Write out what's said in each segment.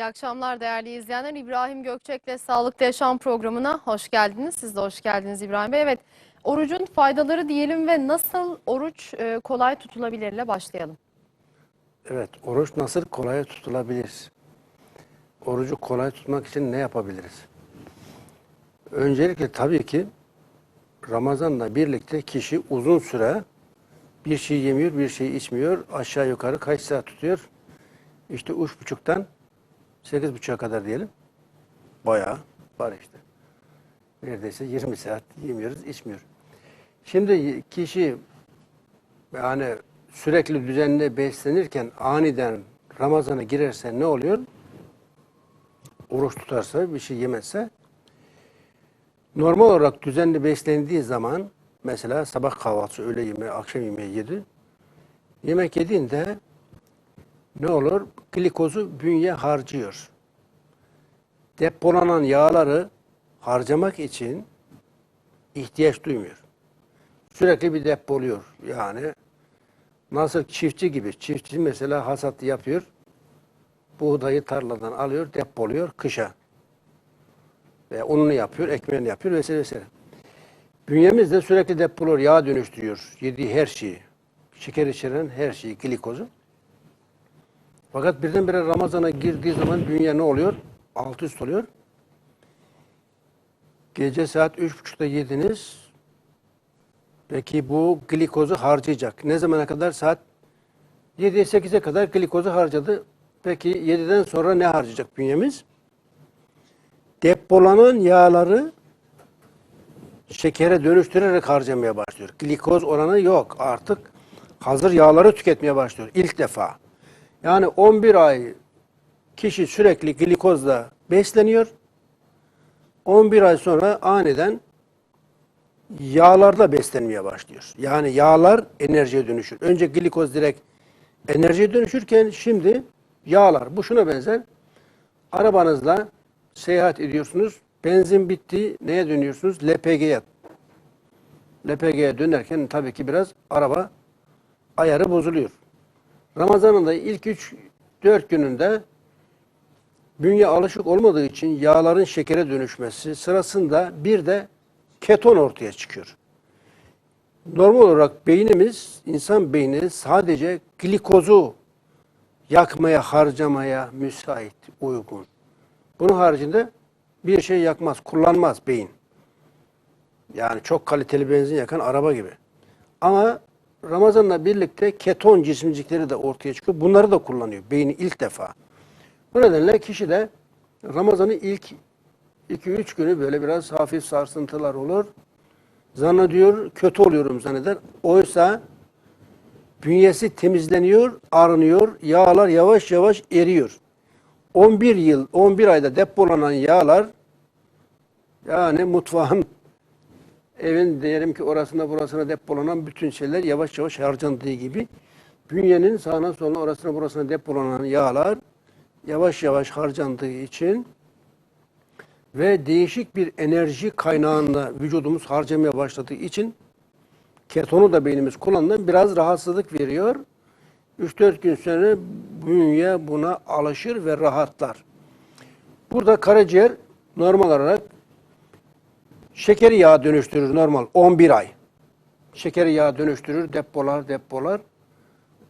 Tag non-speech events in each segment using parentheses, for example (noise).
İyi akşamlar değerli izleyenler. İbrahim Gökçek'le Sağlıklı Yaşam programına hoş geldiniz. Siz de hoş geldiniz İbrahim Bey. Evet, orucun faydaları diyelim ve nasıl oruç e, kolay tutulabilirle başlayalım. Evet, oruç nasıl kolay tutulabilir? Orucu kolay tutmak için ne yapabiliriz? Öncelikle tabii ki Ramazan'la birlikte kişi uzun süre bir şey yemiyor, bir şey içmiyor. Aşağı yukarı kaç saat tutuyor? İşte üç buçuktan sekiz buçuğa kadar diyelim. Bayağı var işte. Neredeyse 20 saat yemiyoruz, içmiyor. Şimdi kişi yani sürekli düzenli beslenirken aniden Ramazan'a girerse ne oluyor? Oruç tutarsa, bir şey yemezse normal olarak düzenli beslendiği zaman mesela sabah kahvaltısı, öğle yemeği, akşam yemeği yedi. Yemek yediğinde ne olur? Glikozu bünye harcıyor. Depolanan yağları harcamak için ihtiyaç duymuyor. Sürekli bir depoluyor. Yani Nasıl çiftçi gibi. Çiftçi mesela hasat yapıyor. Buğdayı tarladan alıyor, depoluyor kışa. Ve ununu yapıyor, ekmeğini yapıyor vesaire vesaire. Bünyemiz de sürekli depoluyor, yağ dönüştürüyor. Yediği her şeyi. Şeker içeren her şeyi, glikozu. Fakat birdenbire Ramazan'a girdiği zaman bünye ne oluyor? Alt üst oluyor. Gece saat üç buçukta yediniz, Peki bu glikozu harcayacak. Ne zamana kadar? Saat 7'ye 8'e kadar glikozu harcadı. Peki 7'den sonra ne harcayacak bünyemiz? Depolanan yağları şekere dönüştürerek harcamaya başlıyor. Glikoz oranı yok. Artık hazır yağları tüketmeye başlıyor. İlk defa. Yani 11 ay kişi sürekli glikozla besleniyor. 11 ay sonra aniden yağlarla beslenmeye başlıyor. Yani yağlar enerjiye dönüşür. Önce glikoz direkt enerjiye dönüşürken şimdi yağlar. Bu şuna benzer. Arabanızla seyahat ediyorsunuz. Benzin bitti. Neye dönüyorsunuz? LPG'ye. LPG'ye dönerken tabii ki biraz araba ayarı bozuluyor. Ramazan'ın da ilk 3-4 gününde bünye alışık olmadığı için yağların şekere dönüşmesi sırasında bir de keton ortaya çıkıyor. Normal olarak beynimiz, insan beyni sadece glikozu yakmaya, harcamaya müsait, uygun. Bunun haricinde bir şey yakmaz, kullanmaz beyin. Yani çok kaliteli benzin yakan araba gibi. Ama Ramazan'la birlikte keton cisimcikleri de ortaya çıkıyor. Bunları da kullanıyor beyni ilk defa. Bu nedenle kişi de Ramazan'ın ilk 2-3 günü böyle biraz hafif sarsıntılar olur. Zannediyor, kötü oluyorum zanneder. Oysa bünyesi temizleniyor, arınıyor, yağlar yavaş yavaş eriyor. 11 yıl, 11 ayda depolanan yağlar yani mutfağın evin diyelim ki orasına burasına depolanan bütün şeyler yavaş yavaş harcandığı gibi bünyenin sağına soluna orasına burasına depolanan yağlar yavaş yavaş harcandığı için ve değişik bir enerji kaynağında vücudumuz harcamaya başladığı için ketonu da beynimiz kullandığı biraz rahatsızlık veriyor. 3-4 gün sonra bünye buna alışır ve rahatlar. Burada karaciğer normal olarak şekeri yağ dönüştürür normal 11 ay. Şekeri yağ dönüştürür, depolar, depolar.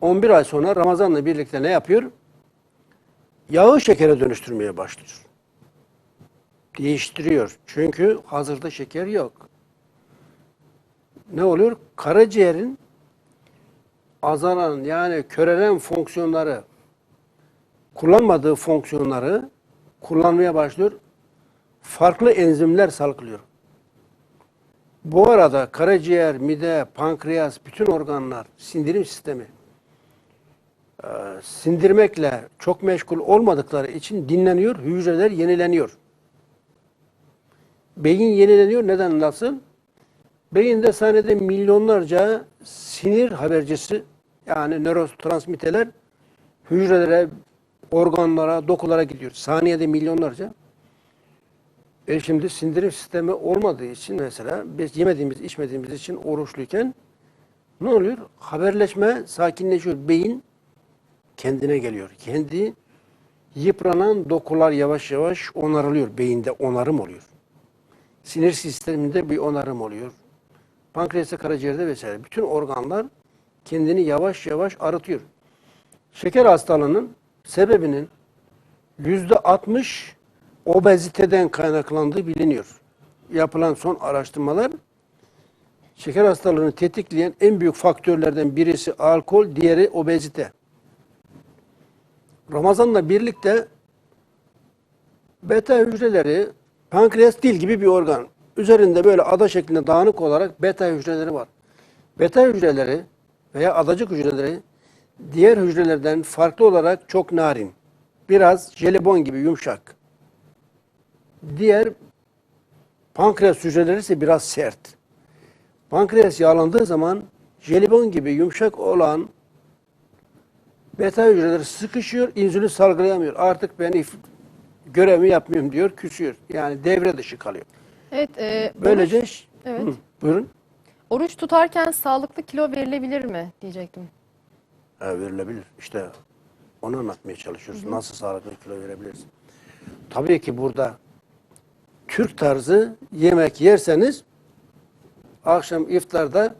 11 ay sonra Ramazan'la birlikte ne yapıyor? Yağı şekere dönüştürmeye başlıyor değiştiriyor. Çünkü hazırda şeker yok. Ne oluyor? Karaciğerin azalan yani körelen fonksiyonları kullanmadığı fonksiyonları kullanmaya başlıyor. Farklı enzimler salgılıyor. Bu arada karaciğer, mide, pankreas, bütün organlar, sindirim sistemi e, sindirmekle çok meşgul olmadıkları için dinleniyor, hücreler yenileniyor. Beyin yenileniyor. Neden nasıl? Beyinde saniyede milyonlarca sinir habercisi yani nörotransmitterler hücrelere, organlara, dokulara gidiyor. Saniyede milyonlarca. E şimdi sindirim sistemi olmadığı için mesela biz yemediğimiz, içmediğimiz için oruçluyken ne oluyor? Haberleşme sakinleşiyor. Beyin kendine geliyor. Kendi yıpranan dokular yavaş yavaş onarılıyor. Beyinde onarım oluyor. Sinir sisteminde bir onarım oluyor. Pankreasta, karaciğerde vesaire. Bütün organlar kendini yavaş yavaş arıtıyor. Şeker hastalığının sebebinin yüzde 60 obeziteden kaynaklandığı biliniyor. Yapılan son araştırmalar şeker hastalığını tetikleyen en büyük faktörlerden birisi alkol, diğeri obezite. Ramazanla birlikte beta hücreleri pankreas dil gibi bir organ. Üzerinde böyle ada şeklinde dağınık olarak beta hücreleri var. Beta hücreleri veya adacık hücreleri diğer hücrelerden farklı olarak çok narin. Biraz jelibon gibi yumuşak. Diğer pankreas hücreleri ise biraz sert. Pankreas yağlandığı zaman jelibon gibi yumuşak olan beta hücreleri sıkışıyor, insülin salgılayamıyor. Artık ben if- görevimi yapmıyorum diyor, küsüyor. Yani devre dışı kalıyor. Evet, e, Böylece oruç, evet. Hı, buyurun. oruç tutarken sağlıklı kilo verilebilir mi diyecektim. Ha, verilebilir. İşte onu anlatmaya çalışıyoruz. Nasıl sağlıklı kilo verebiliriz? Tabii ki burada Türk tarzı yemek yerseniz akşam iftarda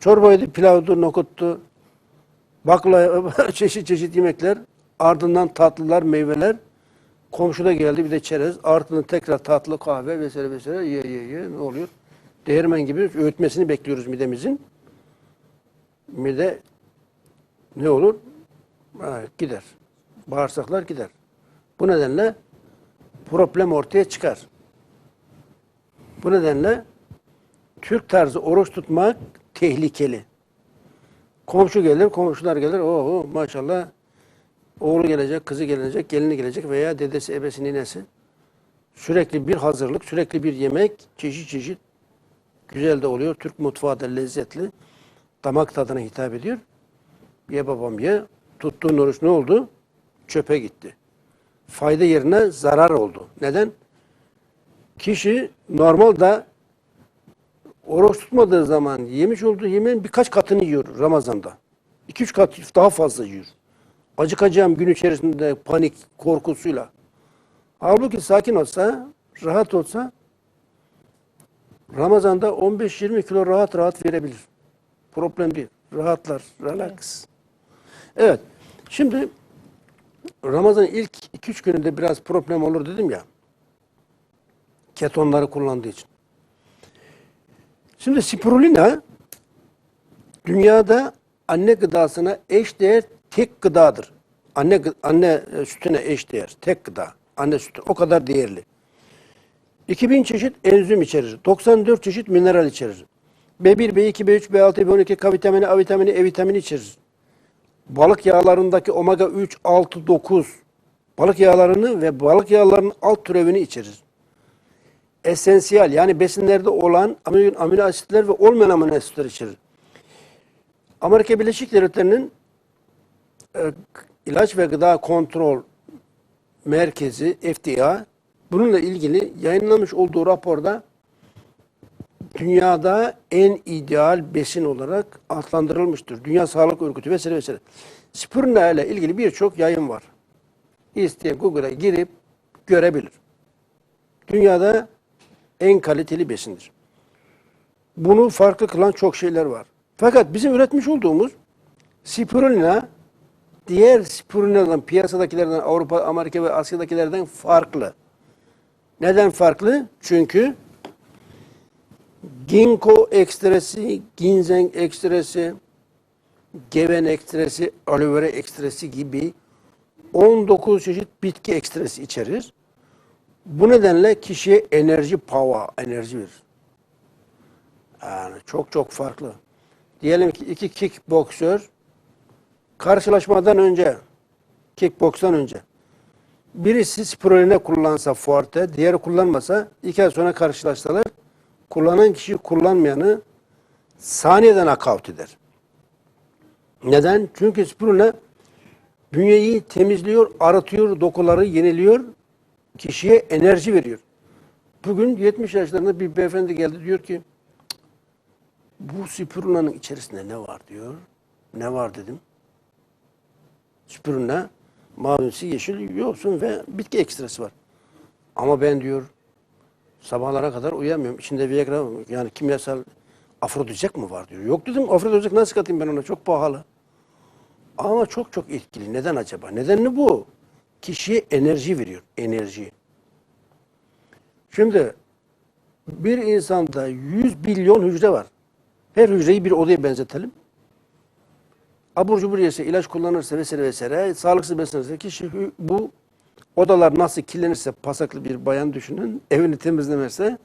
çorbaydı, pilavdı, nokuttu, bakla, (laughs) çeşit çeşit yemekler, ardından tatlılar, meyveler, komşuda geldi bir de çerez, ardından tekrar tatlı kahve vesaire vesaire ye ye ye ne oluyor? Değirmen gibi öğütmesini bekliyoruz midemizin. Mide ne olur? Ha, gider. Bağırsaklar gider. Bu nedenle problem ortaya çıkar. Bu nedenle Türk tarzı oruç tutmak tehlikeli. Komşu gelir, komşular gelir. Oo maşallah oğlu gelecek, kızı gelecek, gelini gelecek veya dedesi, ebesi, ninesi. Sürekli bir hazırlık, sürekli bir yemek, çeşit çeşit güzel de oluyor. Türk mutfağı da lezzetli. Damak tadına hitap ediyor. Ye babam ye. Tuttuğun oruç ne oldu? Çöpe gitti. Fayda yerine zarar oldu. Neden? Kişi normalde oruç tutmadığı zaman yemiş olduğu yemeğin birkaç katını yiyor Ramazan'da. 2-3 kat daha fazla yiyor. Acıkacağım gün içerisinde panik korkusuyla. Halbuki sakin olsa, rahat olsa Ramazan'da 15-20 kilo rahat rahat verebilir. Problem değil. Rahatlar, relax. Evet. Şimdi Ramazan'ın ilk 2-3 gününde biraz problem olur dedim ya. Ketonları kullandığı için. Şimdi spirulina dünyada anne gıdasına eş değer tek gıdadır. Anne anne e, sütüne eş değer, tek gıda. Anne sütü o kadar değerli. 2000 çeşit enzim içerir. 94 çeşit mineral içerir. B1, B2, B3, B6, B12, K vitamini, A vitamini, E vitamini içerir. Balık yağlarındaki omega 3, 6, 9 balık yağlarını ve balık yağlarının alt türevini içerir. Esansiyel yani besinlerde olan amino asitler ve olmayan amino asitler içerir. Amerika Birleşik Devletleri'nin e, ilaç ve gıda kontrol merkezi FDA bununla ilgili yayınlamış olduğu raporda dünyada en ideal besin olarak adlandırılmıştır. Dünya Sağlık Örgütü vesaire vesaire. Spirulina ile ilgili birçok yayın var. İsteyen Google'a girip görebilir. Dünyada en kaliteli besindir. Bunu farklı kılan çok şeyler var. Fakat bizim üretmiş olduğumuz spirulina diğer spirulinadan piyasadakilerden Avrupa, Amerika ve Asya'dakilerden farklı. Neden farklı? Çünkü ginkgo ekstresi, ginseng ekstresi, geven ekstresi, aloe vera ekstresi gibi 19 çeşit bitki ekstresi içerir. Bu nedenle kişiye enerji power, enerji verir. Yani çok çok farklı. Diyelim ki iki kickboksör karşılaşmadan önce, kickbokstan önce birisi spirulina kullansa forte, diğeri kullanmasa iki ay sonra karşılaşsalar kullanan kişi kullanmayanı saniyeden akavt eder. Neden? Çünkü spirulina bünyeyi temizliyor, arıtıyor, dokuları yeniliyor, kişiye enerji veriyor. Bugün 70 yaşlarında bir beyefendi geldi diyor ki bu spirulina'nın içerisinde ne var diyor. Ne var dedim. Spirulina mavimsi, yeşil, yosun ve bitki ekstresi var. Ama ben diyor sabahlara kadar uyuyamıyorum. İçinde Viagra yani kimyasal afrodizyak mı var diyor. Yok dedim afrodizyak nasıl katayım ben ona çok pahalı. Ama çok çok etkili. Neden acaba? Nedeni bu. Kişiye enerji veriyor. Enerji. Şimdi bir insanda 100 milyon hücre var. Her hücreyi bir odaya benzetelim. Abur cubur yese, ilaç kullanırsa vesaire vesaire, sağlıksız beslenirse kişi bu odalar nasıl kirlenirse pasaklı bir bayan düşünün, evini temizlemezse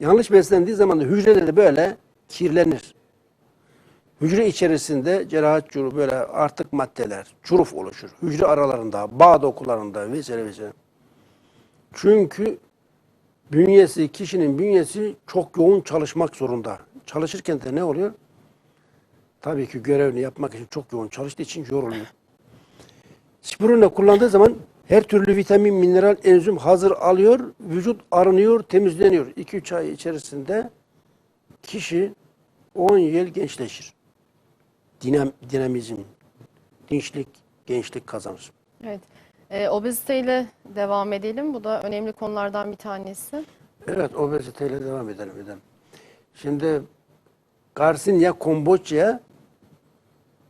yanlış beslendiği zaman da hücreleri böyle kirlenir. Hücre içerisinde cerahat çuru böyle artık maddeler, çuruf oluşur. Hücre aralarında, bağ dokularında vesaire vesaire. Çünkü bünyesi, kişinin bünyesi çok yoğun çalışmak zorunda. Çalışırken de ne oluyor? Tabii ki görevini yapmak için çok yoğun çalıştığı için yoruluyor. Spirulina kullandığı zaman her türlü vitamin, mineral, enzim hazır alıyor, vücut arınıyor, temizleniyor. 2-3 ay içerisinde kişi 10 yıl gençleşir. Dinam, dinamizm, dinçlik, gençlik kazanır. Evet. E, obeziteyle devam edelim. Bu da önemli konulardan bir tanesi. Evet, obeziteyle devam edelim. edelim. Şimdi Garcinia kombucha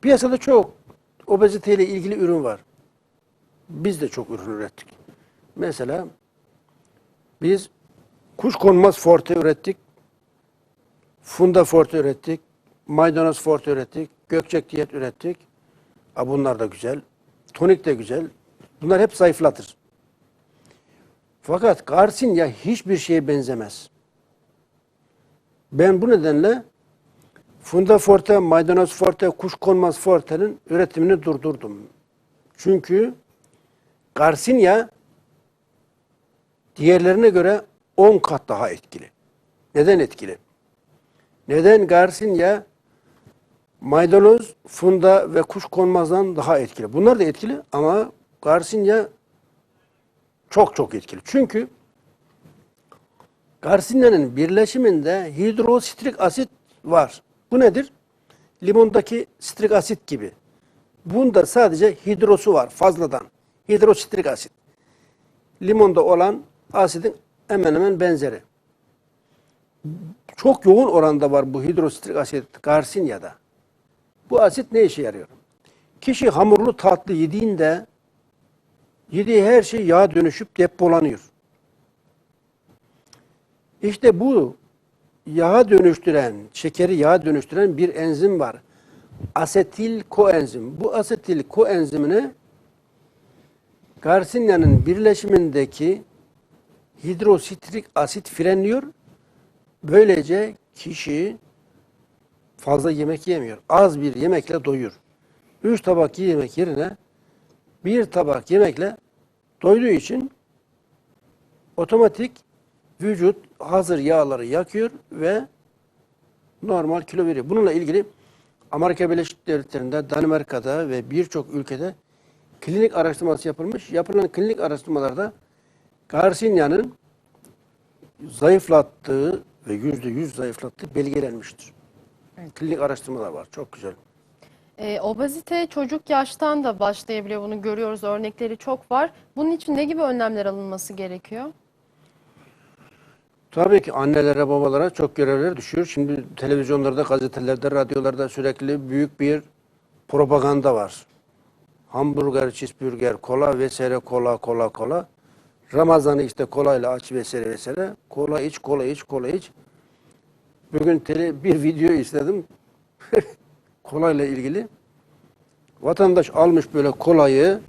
piyasada çok obeziteyle ilgili ürün var. Biz de çok ürün ürettik. Mesela biz kuş konmaz forte ürettik. Funda forte ürettik. Maydanoz forte ürettik. Gökçek diyet ürettik. Ha, bunlar da güzel. Tonik de güzel. Bunlar hep zayıflatır. Fakat Garcinia hiçbir şeye benzemez. Ben bu nedenle Funda Forte, Maydanoz Forte, Kuşkonmaz Forte'nin üretimini durdurdum. Çünkü Garcinia diğerlerine göre 10 kat daha etkili. Neden etkili? Neden Garcinia maydanoz, funda ve kuşkonmazdan daha etkili? Bunlar da etkili ama Garcinia çok çok etkili. Çünkü Garcinia'nın birleşiminde hidrositrik asit var. Bu nedir? Limondaki sitrik asit gibi. Bunda sadece hidrosu var fazladan. Hidrositrik asit. Limonda olan asidin hemen hemen benzeri. Çok yoğun oranda var bu hidrositrik asit Garcinia'da. Bu asit ne işe yarıyor? Kişi hamurlu tatlı yediğinde Yediği her şey yağ dönüşüp depolanıyor. İşte bu yağa dönüştüren, şekeri yağa dönüştüren bir enzim var. Asetil koenzim. Bu asetil koenzimini Garcinia'nın birleşimindeki hidrositrik asit frenliyor. Böylece kişi fazla yemek yemiyor. Az bir yemekle doyur. Üç tabak yemek yerine bir tabak yemekle doyduğu için otomatik vücut hazır yağları yakıyor ve normal kilo veriyor. Bununla ilgili Amerika Birleşik Devletleri'nde, Danimarka'da ve birçok ülkede klinik araştırması yapılmış. Yapılan klinik araştırmalarda Garcinia'nın zayıflattığı ve yüzde yüz zayıflattığı belgelenmiştir. Klinik araştırmalar var. Çok güzel. E, obezite çocuk yaştan da başlayabiliyor. Bunu görüyoruz. Örnekleri çok var. Bunun için ne gibi önlemler alınması gerekiyor? Tabii ki annelere, babalara çok görevler düşüyor. Şimdi televizyonlarda, gazetelerde, radyolarda sürekli büyük bir propaganda var. Hamburger, cheeseburger, kola vesaire, kola, kola, kola. Ramazan'ı işte kolayla aç vesaire vesaire. Kola iç, kola iç, kola iç. Bugün tele, bir video izledim. (laughs) kolayla ilgili. Vatandaş almış böyle kolayı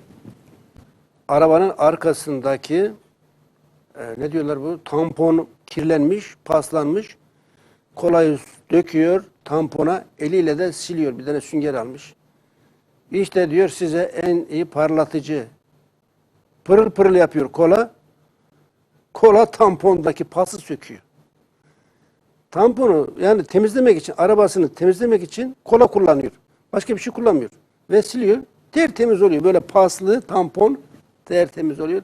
arabanın arkasındaki e, ne diyorlar bu? Tampon kirlenmiş, paslanmış. Kolayı döküyor tampona, eliyle de siliyor. Bir tane sünger almış. İşte diyor size en iyi parlatıcı. Pırıl pırıl yapıyor kola. Kola tampondaki pası söküyor. Tamponu yani temizlemek için, arabasını temizlemek için kola kullanıyor. Başka bir şey kullanmıyor. Ve siliyor. Tertemiz oluyor. Böyle paslı tampon tertemiz oluyor.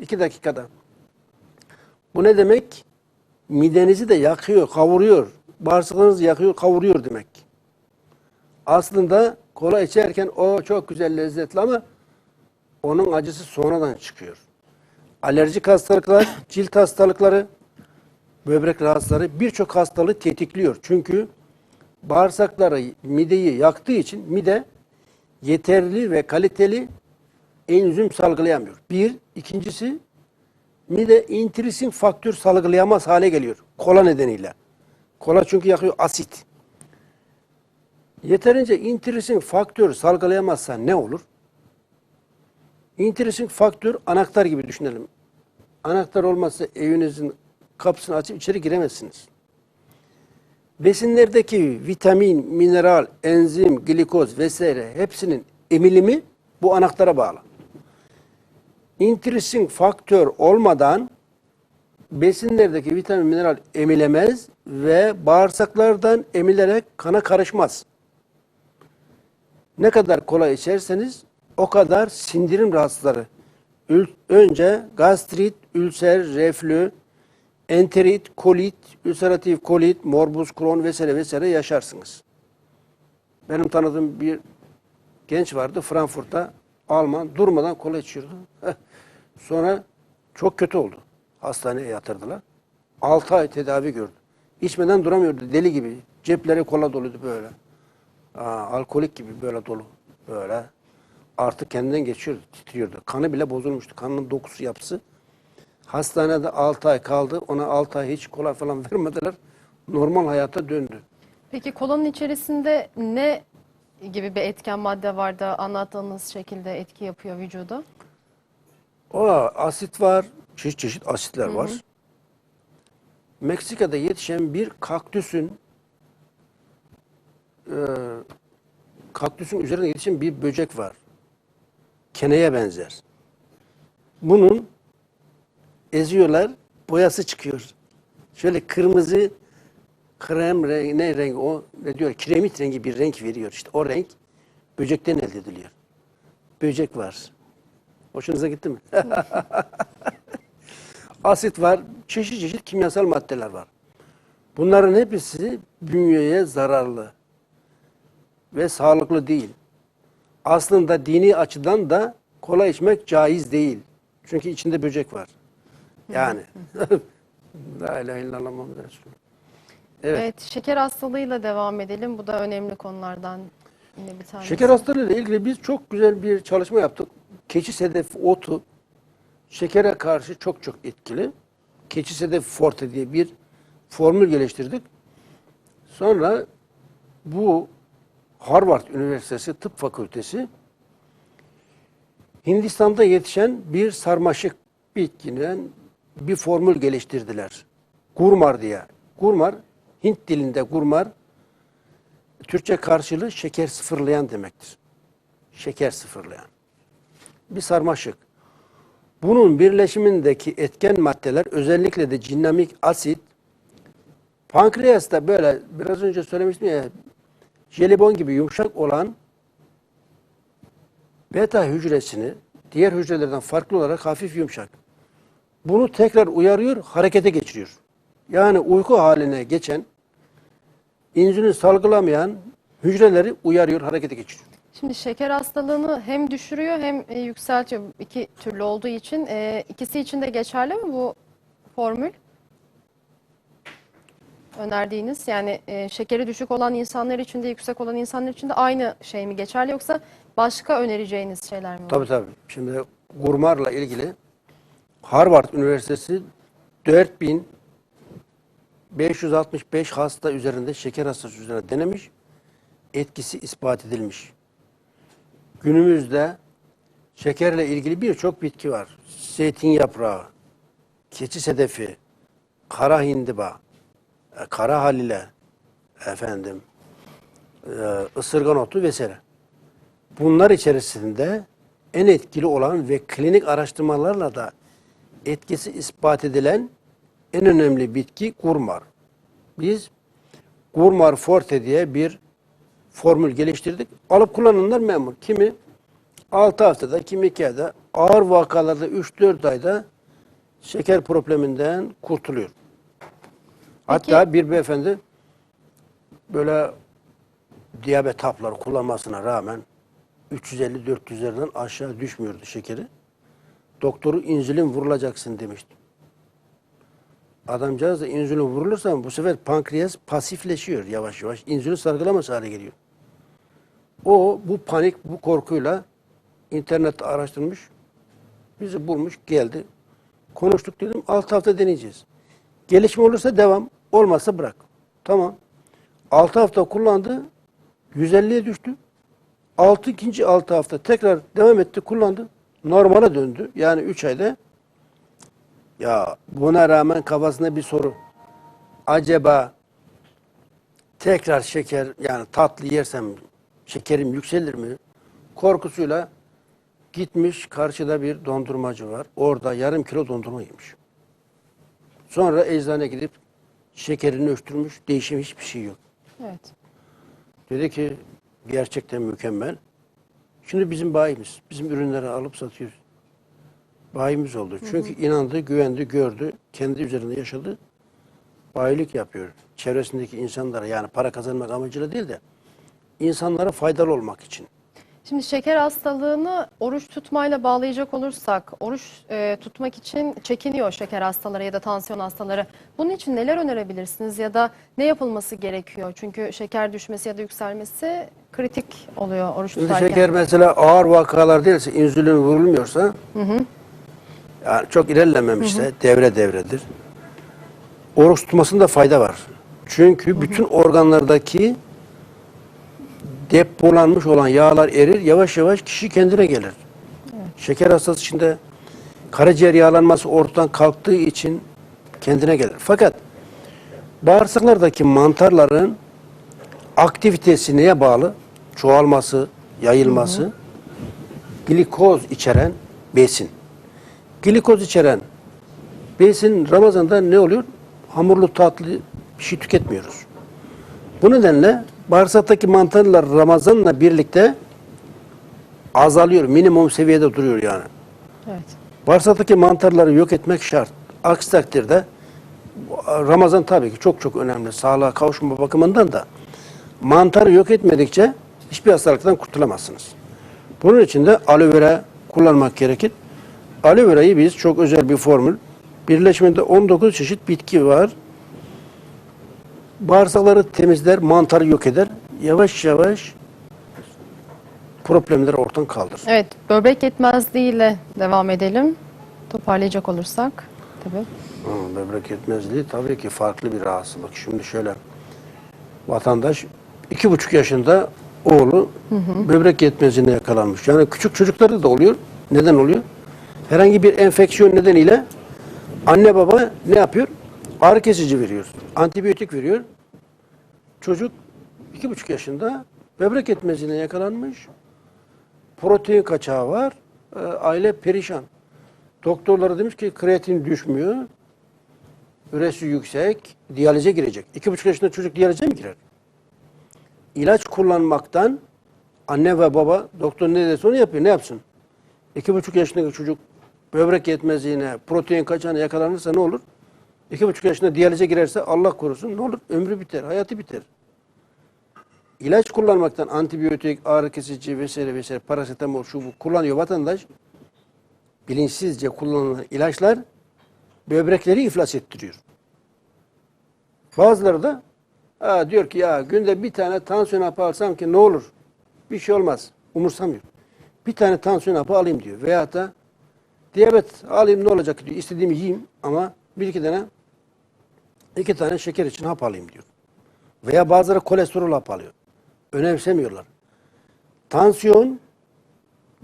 İki dakikada. Bu ne demek? Midenizi de yakıyor, kavuruyor. Bağırsaklarınızı yakıyor, kavuruyor demek. Aslında kola içerken o çok güzel lezzetli ama Onun acısı sonradan çıkıyor. Alerjik hastalıklar, cilt hastalıkları, böbrek rahatsızları birçok hastalığı tetikliyor. Çünkü bağırsakları, mideyi yaktığı için mide yeterli ve kaliteli enzim salgılayamıyor. Bir, ikincisi mide intrisin faktör salgılayamaz hale geliyor. Kola nedeniyle. Kola çünkü yakıyor asit. Yeterince intrisin faktör salgılayamazsa ne olur? Intrinsik faktör anahtar gibi düşünelim. Anahtar olmazsa evinizin kapısını açıp içeri giremezsiniz. Besinlerdeki vitamin, mineral, enzim, glikoz vesaire hepsinin emilimi bu anahtara bağlı. Intrinsik faktör olmadan besinlerdeki vitamin, mineral emilemez ve bağırsaklardan emilerek kana karışmaz. Ne kadar kola içerseniz o kadar sindirim rahatsızları. Ül- önce gastrit, ülser, reflü, enterit, kolit, ülseratif kolit, morbus Crohn vesaire vesaire yaşarsınız. Benim tanıdığım bir genç vardı Frankfurt'ta Alman durmadan kola içiyordu. Sonra çok kötü oldu. Hastaneye yatırdılar. 6 ay tedavi gördü. İçmeden duramıyordu deli gibi. Cepleri kola doluydu böyle. Aa, alkolik gibi böyle dolu. Böyle. Artık kendinden geçiyordu, titriyordu. Kanı bile bozulmuştu. Kanının dokusu yapısı. Hastanede 6 ay kaldı. Ona 6 ay hiç kola falan (laughs) vermediler. Normal hayata döndü. Peki kolanın içerisinde ne gibi bir etken madde var da anlattığınız şekilde etki yapıyor vücuda? O asit var, çeşit çeşit asitler var. Meksika'da yetişen bir kaktüsün e, kaktüsün üzerinde yetişen bir böcek var. Keneye benzer. Bunun eziyorlar, boyası çıkıyor. Şöyle kırmızı krem rengi, ne rengi o ne diyor kiremit rengi bir renk veriyor. İşte o renk böcekten elde ediliyor. Böcek var. Hoşunuza gitti mi? (laughs) Asit var, çeşit çeşit kimyasal maddeler var. Bunların hepsi bünyeye zararlı ve sağlıklı değil. Aslında dini açıdan da kola içmek caiz değil. Çünkü içinde böcek var. Yani. (laughs) La ilahe illallah Muhammed Resulullah. Evet. Evet. şeker hastalığıyla devam edelim. Bu da önemli konulardan yine bir tanesi. Şeker hastalığıyla ilgili biz çok güzel bir çalışma yaptık. Keçi sedef otu şekere karşı çok çok etkili. Keçi sedef forte diye bir formül geliştirdik. Sonra bu Harvard Üniversitesi Tıp Fakültesi Hindistan'da yetişen bir sarmaşık bitkinin bir formül geliştirdiler. Gurmar diye. Gurmar, Hint dilinde gurmar, Türkçe karşılığı şeker sıfırlayan demektir. Şeker sıfırlayan. Bir sarmaşık. Bunun birleşimindeki etken maddeler özellikle de cinnamik asit pankreasta böyle biraz önce söylemiştim ya jelibon gibi yumuşak olan beta hücresini diğer hücrelerden farklı olarak hafif yumuşak. Bunu tekrar uyarıyor, harekete geçiriyor. Yani uyku haline geçen, insülin salgılamayan hücreleri uyarıyor, harekete geçiriyor. Şimdi şeker hastalığını hem düşürüyor hem e, yükseltiyor. İki türlü olduğu için. E, ikisi için de geçerli mi bu formül? Önerdiğiniz yani e, şekeri düşük olan insanlar için de yüksek olan insanlar için de aynı şey mi geçerli yoksa başka önereceğiniz şeyler mi var? Tabii tabii. Şimdi gurmarla ilgili Harvard Üniversitesi 4565 hasta üzerinde şeker hastası üzerine denemiş. Etkisi ispat edilmiş. Günümüzde şekerle ilgili birçok bitki var. Zeytin yaprağı, keçi sedefi, kara hindiba, e, kara halile, efendim, e, ısırgan otu vesaire. Bunlar içerisinde en etkili olan ve klinik araştırmalarla da etkisi ispat edilen en önemli bitki gurmar. Biz gurmar forte diye bir formül geliştirdik. Alıp kullananlar memnun. Kimi 6 haftada, kimi 2 ayda, ağır vakalarda 3-4 ayda şeker probleminden kurtuluyor. Hatta bir beyefendi böyle diyabet hapları kullanmasına rağmen 350-400'lerden aşağı düşmüyordu şekeri. Doktoru insülin vurulacaksın demişti. Adamcağız da insülin vurulursa bu sefer pankreas pasifleşiyor yavaş yavaş. İnsülin salgılamaz hale geliyor. O bu panik, bu korkuyla internette araştırmış. Bizi bulmuş, geldi. Konuştuk dedim. 6 hafta deneyeceğiz. Gelişme olursa devam, olmazsa bırak. Tamam. 6 hafta kullandı. 150'ye düştü. 6 ikinci 6 hafta tekrar devam etti, kullandı. Normale döndü. Yani 3 ayda ya buna rağmen kafasında bir soru. Acaba tekrar şeker yani tatlı yersem şekerim yükselir mi? Korkusuyla gitmiş karşıda bir dondurmacı var. Orada yarım kilo dondurma yemiş. Sonra eczane gidip şekerini ölçtürmüş. Değişim hiçbir şey yok. Evet. Dedi ki gerçekten mükemmel. Şimdi bizim bayimiz. Bizim ürünleri alıp satıyoruz. Bayimiz oldu. Çünkü inandı, güvendi, gördü. Kendi üzerinde yaşadı. Bayilik yapıyor. Çevresindeki insanlara yani para kazanmak amacıyla değil de insanlara faydalı olmak için. Şimdi şeker hastalığını oruç tutmayla bağlayacak olursak, oruç e, tutmak için çekiniyor şeker hastaları ya da tansiyon hastaları. Bunun için neler önerebilirsiniz ya da ne yapılması gerekiyor? Çünkü şeker düşmesi ya da yükselmesi kritik oluyor oruç Şimdi tutarken. şeker mesela ağır vakalar değilse, insülin vurulmuyorsa, yani çok ilerlememişse devre devredir. Oruç tutmasında fayda var. Çünkü bütün organlardaki depolanmış olan yağlar erir, yavaş yavaş kişi kendine gelir. Şeker hastası içinde karaciğer yağlanması ortadan kalktığı için kendine gelir. Fakat bağırsaklardaki mantarların aktivitesi neye bağlı? Çoğalması, yayılması, glikoz içeren besin. Glikoz içeren besin Ramazan'da ne oluyor? Hamurlu tatlı bir şey tüketmiyoruz. Bu nedenle bağırsaktaki mantarlar Ramazan'la birlikte azalıyor. Minimum seviyede duruyor yani. Evet. Bağırsaktaki mantarları yok etmek şart. Aksi takdirde Ramazan tabii ki çok çok önemli. Sağlığa kavuşma bakımından da mantarı yok etmedikçe hiçbir hastalıktan kurtulamazsınız. Bunun için de aloe vera kullanmak gerekir. Aloe verayı biz çok özel bir formül. Birleşmede 19 çeşit bitki var. Bağırsakları temizler, mantarı yok eder. Yavaş yavaş problemleri ortadan kaldırır. Evet, böbrek yetmezliğiyle devam edelim. Toparlayacak olursak tabii. Ha, böbrek yetmezliği tabii ki farklı bir rahatsızlık. Şimdi şöyle, vatandaş iki buçuk yaşında oğlu böbrek yetmezliğine yakalanmış. Yani küçük çocuklarda da oluyor. Neden oluyor? Herhangi bir enfeksiyon nedeniyle anne baba ne yapıyor? Ağrı kesici veriyor. Antibiyotik veriyor. Çocuk iki buçuk yaşında böbrek yetmezliğine yakalanmış. Protein kaçağı var. Ee, aile perişan. Doktorları demiş ki kreatin düşmüyor. Üresi yüksek. Diyalize girecek. İki buçuk yaşında çocuk diyalize mi girer? İlaç kullanmaktan anne ve baba doktor ne derse onu yapıyor. Ne yapsın? İki buçuk yaşındaki çocuk böbrek yetmezliğine, protein kaçağına yakalanırsa ne olur? İki buçuk yaşında diyalize girerse Allah korusun ne olur? Ömrü biter, hayatı biter. İlaç kullanmaktan antibiyotik, ağrı kesici vesaire vesaire parasetamol şu bu kullanıyor vatandaş. Bilinçsizce kullanılan ilaçlar böbrekleri iflas ettiriyor. Bazıları da ha, diyor ki ya günde bir tane tansiyon hapı alsam ki ne olur? Bir şey olmaz. Umursamıyor. Bir tane tansiyon hapı alayım diyor. Veyahut da diyabet alayım ne olacak diyor. İstediğimi yiyeyim ama bir iki tane iki tane şeker için hap alayım diyor. Veya bazıları kolesterol hap alıyor. Önemsemiyorlar. Tansiyon,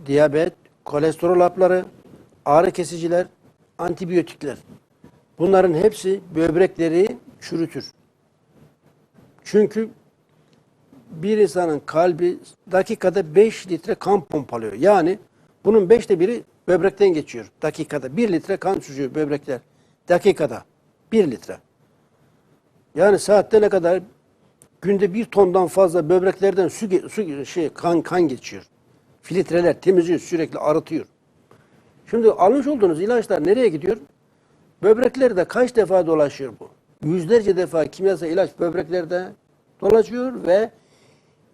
diyabet, kolesterol hapları, ağrı kesiciler, antibiyotikler. Bunların hepsi böbrekleri çürütür. Çünkü bir insanın kalbi dakikada 5 litre kan pompalıyor. Yani bunun beşte biri böbrekten geçiyor dakikada. 1 litre kan süzüyor böbrekler dakikada. 1 litre. Yani saatte ne kadar günde bir tondan fazla böbreklerden su, su şey kan kan geçiyor. Filtreler temizliyor, sürekli arıtıyor. Şimdi almış olduğunuz ilaçlar nereye gidiyor? Böbreklerde kaç defa dolaşıyor bu? Yüzlerce defa kimyasal ilaç böbreklerde dolaşıyor ve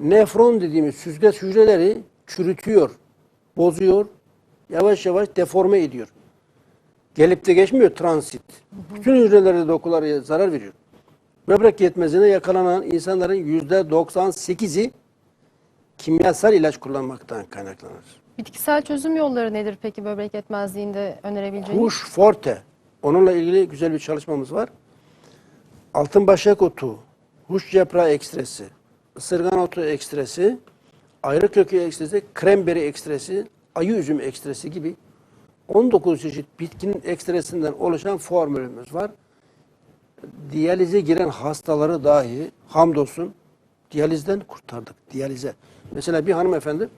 nefron dediğimiz süzgeç hücreleri çürütüyor, bozuyor, yavaş yavaş deforme ediyor. Gelip de geçmiyor transit. Bütün hücrelere, dokulara zarar veriyor. Böbrek yetmezliğine yakalanan insanların yüzde 98'i kimyasal ilaç kullanmaktan kaynaklanır. Bitkisel çözüm yolları nedir peki böbrek yetmezliğinde önerebileceğiniz? Huş Forte. Onunla ilgili güzel bir çalışmamız var. Altın başak otu, huş yaprağı ekstresi, ısırgan otu ekstresi, ayrı kökü ekstresi, kremberi ekstresi, ayı üzüm ekstresi gibi 19 çeşit bitkinin ekstresinden oluşan formülümüz var. Diyalize giren hastaları dahi hamdolsun diyalizden kurtardık. Diyalize. Mesela bir hanımefendi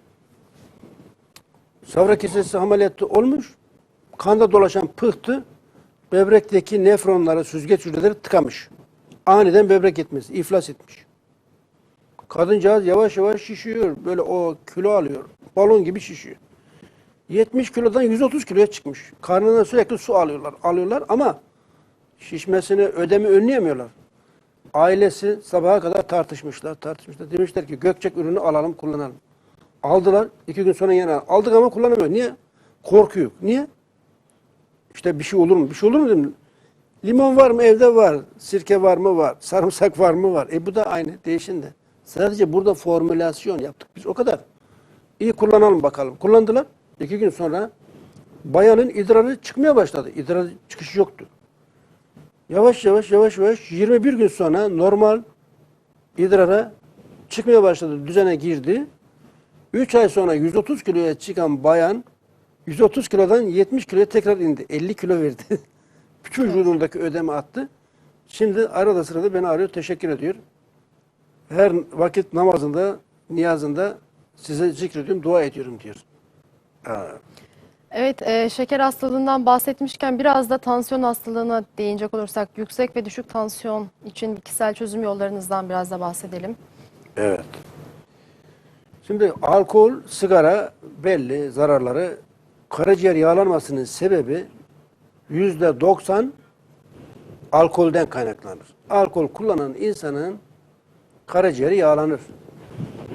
Savra kesesi ameliyatı olmuş. Kanda dolaşan pıhtı böbrekteki nefronları, süzgeç hücreleri tıkamış. Aniden böbrek yetmesi, iflas etmiş. Kadıncağız yavaş yavaş şişiyor. Böyle o kilo alıyor. Balon gibi şişiyor. 70 kilodan 130 kiloya çıkmış. Karnına sürekli su alıyorlar. Alıyorlar ama şişmesini, ödemi önleyemiyorlar. Ailesi sabaha kadar tartışmışlar, tartışmışlar. Demişler ki Gökçek ürünü alalım, kullanalım. Aldılar. iki gün sonra yine aldık ama kullanamıyor. Niye? Korkuyor. Niye? İşte bir şey olur mu? Bir şey olur mu dedim. Limon var mı? Evde var. Sirke var mı? Var. Sarımsak var mı? Var. E bu da aynı. Değişin de. Sadece burada formülasyon yaptık. Biz o kadar. İyi kullanalım bakalım. Kullandılar. İki gün sonra bayanın idrarı çıkmaya başladı. İdrar çıkışı yoktu. Yavaş yavaş yavaş yavaş 21 gün sonra normal idrara çıkmaya başladı. Düzene girdi. 3 ay sonra 130 kiloya çıkan bayan 130 kilodan 70 kiloya tekrar indi. 50 kilo verdi. (laughs) Bütün vücudundaki ödemi attı. Şimdi arada sırada beni arıyor, teşekkür ediyor. Her vakit namazında, niyazında size zikrediyorum, dua ediyorum diyor. Aa, Evet, e, şeker hastalığından bahsetmişken biraz da tansiyon hastalığına değinecek olursak yüksek ve düşük tansiyon için bitkisel çözüm yollarınızdan biraz da bahsedelim. Evet. Şimdi alkol, sigara belli zararları. Karaciğer yağlanmasının sebebi yüzde 90 alkolden kaynaklanır. Alkol kullanan insanın karaciğeri yağlanır.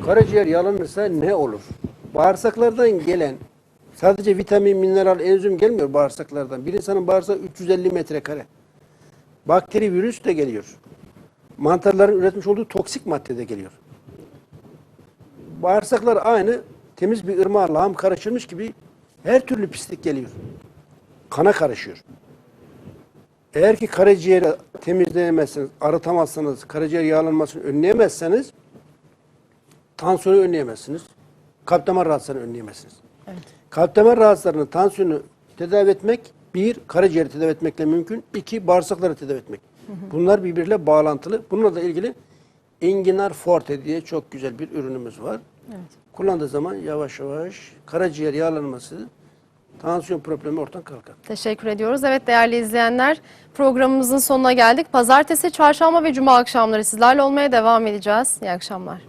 Karaciğer yağlanırsa ne olur? Bağırsaklardan gelen sadece vitamin, mineral, enzim gelmiyor bağırsaklardan. Bir insanın bağırsağı 350 metrekare. Bakteri, virüs de geliyor. Mantarların üretmiş olduğu toksik madde de geliyor. Bağırsaklar aynı temiz bir ırmağa lağım karıştırmış gibi her türlü pislik geliyor. Kana karışıyor. Eğer ki karaciğeri temizleyemezseniz, arıtamazsanız, karaciğer yağlanmasını önleyemezseniz tansiyonu önleyemezsiniz. Kalp damar rahatsızlarını önleyemezsiniz. Evet. Kalp damar rahatsızlarının tansiyonu tedavi etmek, bir, karaciğeri tedavi etmekle mümkün. iki bağırsakları tedavi etmek. Bunlar birbiriyle bağlantılı. Bununla da ilgili Enginar Forte diye çok güzel bir ürünümüz var. Evet. Kullandığı zaman yavaş yavaş karaciğer yağlanması, tansiyon problemi ortadan kalkar. Teşekkür ediyoruz. Evet değerli izleyenler programımızın sonuna geldik. Pazartesi, çarşamba ve cuma akşamları sizlerle olmaya devam edeceğiz. İyi akşamlar.